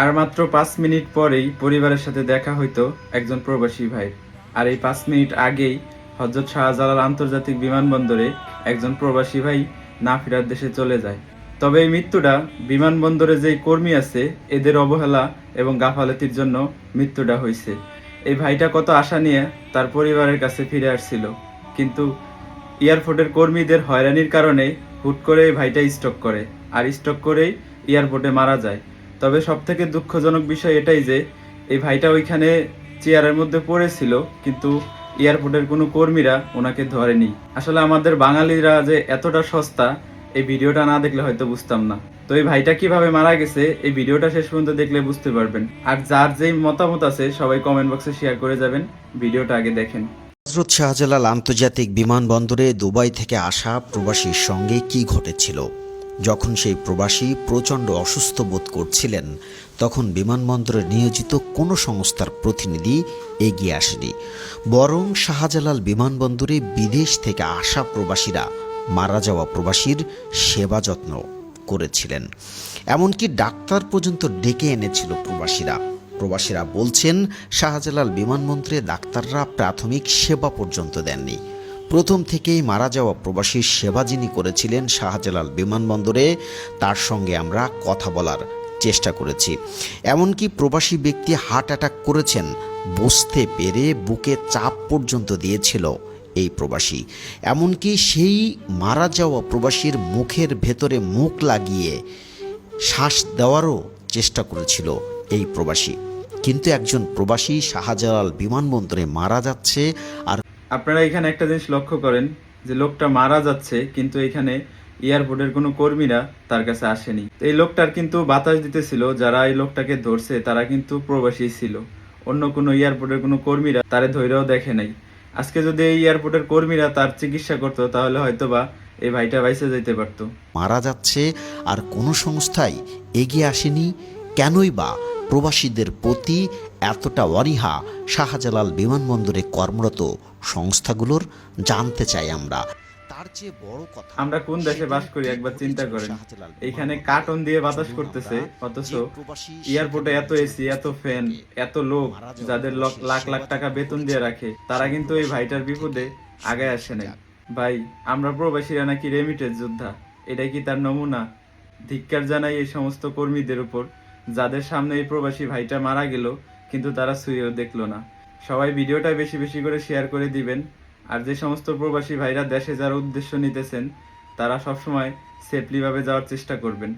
আর মাত্র পাঁচ মিনিট পরেই পরিবারের সাথে দেখা হইতো একজন প্রবাসী ভাই। আর এই পাঁচ মিনিট আগেই হজরত শাহজালাল আন্তর্জাতিক বিমানবন্দরে একজন প্রবাসী ভাই না ফেরার দেশে চলে যায়। তবে এই মৃত্যুটা বিমানবন্দরে যেই কর্মী আছে, এদের অবহেলা এবং গাফালতির জন্য মৃত্যুটা হয়েছে এই ভাইটা কত আশা নিয়ে তার পরিবারের কাছে ফিরে আসছিল। কিন্তু এয়ারপোর্টের কর্মীদের হয়রানির কারণে হুট করে এই ভাইটা স্টক করে। আর স্টক করেই এয়ারপোর্টে মারা যায়। তবে সব থেকে দুঃখজনক বিষয় এটাই যে, এই ভাইটা ওইখানে চেয়ারের মধ্যে পড়েছিল, কিন্তু এয়ারপোর্টের কোনো কর্মীরা ওনাকে ধরেনি। আসলে আমাদের বাঙালিরা যে এতটা সস্তা, এই ভিডিওটা না দেখলে হয়তো বুঝতাম না। তো এই ভাইটা কীভাবে মারা গেছে, এই ভিডিওটা শেষ পর্যন্ত দেখলে বুঝতে পারবেন। আর যার যেই মতামত আছে, সবাই কমেন্ট বক্সে শেয়ার করে যাবেন। ভিডিওটা আগে দেখেন। হজরত শাহজালাল আন্তর্জাতিক বিমানবন্দরে দুবাই থেকে আসা প্রবাসীর সঙ্গে কি ঘটেছিল? যখন সেই প্রবাসী প্রচণ্ড অসুস্থ বোধ করছিলেন, তখন বিমানবন্দরে নিয়োজিত কোনো সংস্থার প্রতিনিধি এগিয়ে আসেনি। বরং শাহজালাল বিমানবন্দরে বিদেশ থেকে আসা প্রবাসীরা মারা যাওয়া প্রবাসীর সেবা যত্ন করেছিলেন। এমনকি ডাক্তার পর্যন্ত ডেকে এনেছিল প্রবাসীরা। প্রবাসীরা বলছেন, শাহজালাল বিমানবন্দরে ডাক্তাররা প্রাথমিক সেবা পর্যন্ত দেননি। প্রথম থেকেই মারা যাওয়া প্রবাসীর সেবা যিনি করেছিলেন শাহজালাল বিমানবন্দরে, তার সঙ্গে আমরা কথা বলার চেষ্টা করেছি। এমনকি প্রবাসী ব্যক্তি হার্ট অ্যাটাক করেছেন বসতে পেরে বুকে চাপ পর্যন্ত দিয়েছিল এই প্রবাসী। এমনকি সেই মারা যাওয়া প্রবাসীর মুখের ভেতরে মুখ লাগিয়ে শ্বাস দেওয়ারও চেষ্টা করেছিল এই প্রবাসী। কিন্তু একজন প্রবাসী শাহজালাল বিমানবন্দরে মারা যাচ্ছে আর আপনারা এখানে একটা জিনিস লক্ষ্য করেন, যে লোকটা মারা যাচ্ছে, কিন্তু এখানে এয়ারপোর্টের কোনো কর্মীরা তার কাছে আসেনি। এই লোকটার কিন্তু বাতাস দিতেছিল, যারা এই লোকটাকে ধরছে, তারা কিন্তু প্রবাসী ছিল। অন্য কোনো এয়ারপোর্টের কোনো কর্মীরা তারে ধৈর্যও দেখে নাই। আজকে যদি এই এয়ারপোর্টের কর্মীরা তার চিকিৎসা করতো, তাহলে হয়তোবা এই ভাইটা বাইসে যেতে পারতো। মারা যাচ্ছে, আর কোনো সংস্থাই এগিয়ে আসেনি, কেনই বা প্রবাসীদের প্রতি এতটা অনীহা শাহজালাল বিমানবন্দরে কর্মরত সংস্থাগুলোর জানতে চাই আমরা। তার চেয়ে বড় কথা আমরা কোন দেশে বাস করি একবার চিন্তা করেন। এখানে কার্টন দিয়ে বাতাস করতেছে অথচ এয়ারপোর্টে এত এসি এত ফ্যান এত লোক যাদের লাখ লাখ টাকা বেতন দিয়ে রাখে তারা কিন্তু এই ভাইটার বিপদে আগে আসে নাই। ভাই আমরা প্রবাসীরা নাকি রেমিটেড যোদ্ধা এটাই কি তার নমুনা? ধিক্কার জানাই এই সমস্ত কর্মীদের উপর যাদের সামনে এই প্রবাসী ভাইটা মারা গেল কিন্তু তারা সুইও দেখল না। সবাই ভিডিওটা বেশি বেশি করে শেয়ার করে দিবেন। আর যে সমস্ত প্রবাসী ভাইরা দেশে যাওয়ার উদ্দেশ্য নিতেছেন, তারা সবসময় সেফলিভাবে যাওয়ার চেষ্টা করবেন।